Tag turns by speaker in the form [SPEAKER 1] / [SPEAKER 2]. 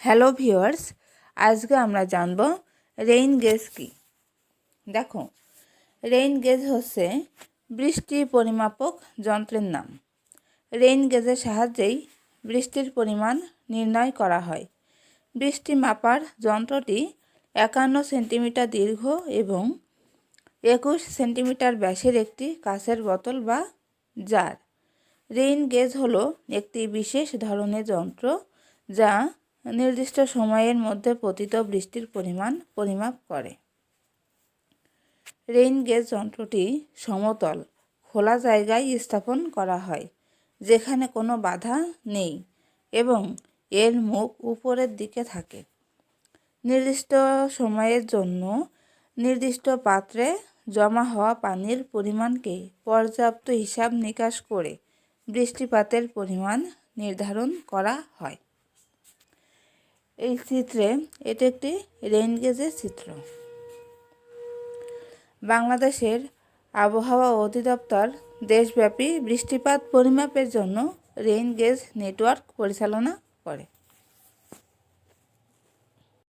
[SPEAKER 1] Hello viewers, আজকে আমরা জানব রেইন গেজ কি। দেখো, রেইন গেজ হচ্ছে বৃষ্টি পরিমাপক যন্ত্রের নাম। রেইন গেজের সাহায্যেই বৃষ্টির পরিমাণ নির্ণয় করা হয়। বৃষ্টি মাপার যন্ত্রটি একান্ন সেন্টিমিটার দীর্ঘ এবং একুশ সেন্টিমিটার ব্যাসের একটি কাঁচের বোতল বা জার। রেইন গেজ হলো একটি বিশেষ ধরনের যন্ত্র যা নির্দিষ্ট সময়ের মধ্যে পতিত বৃষ্টির পরিমাণ পরিমাপ করে। রেইন গেজ যন্ত্রটি সমতল, খোলা জায়গায় স্থাপন করা হয়, যেখানে কোনো বাধা নেই এবং এর মুখ উপরের দিকে থাকে। নির্দিষ্ট সময়ের জন্য নির্দিষ্ট পাত্রে জমা হওয়া পানির পরিমাণকে পর্যাপ্ত হিসাব নিকাশ করে বৃষ্টিপাতের পরিমাণ নির্ধারণ করা হয়। এই চিত্রে এটি একটি রেইন গেজের চিত্র। বাংলাদেশের আবহাওয়া অধিদপ্তর দেশব্যাপী বৃষ্টিপাত পরিমাপের জন্য রেইন গেজ নেটওয়ার্ক পরিচালনা করে।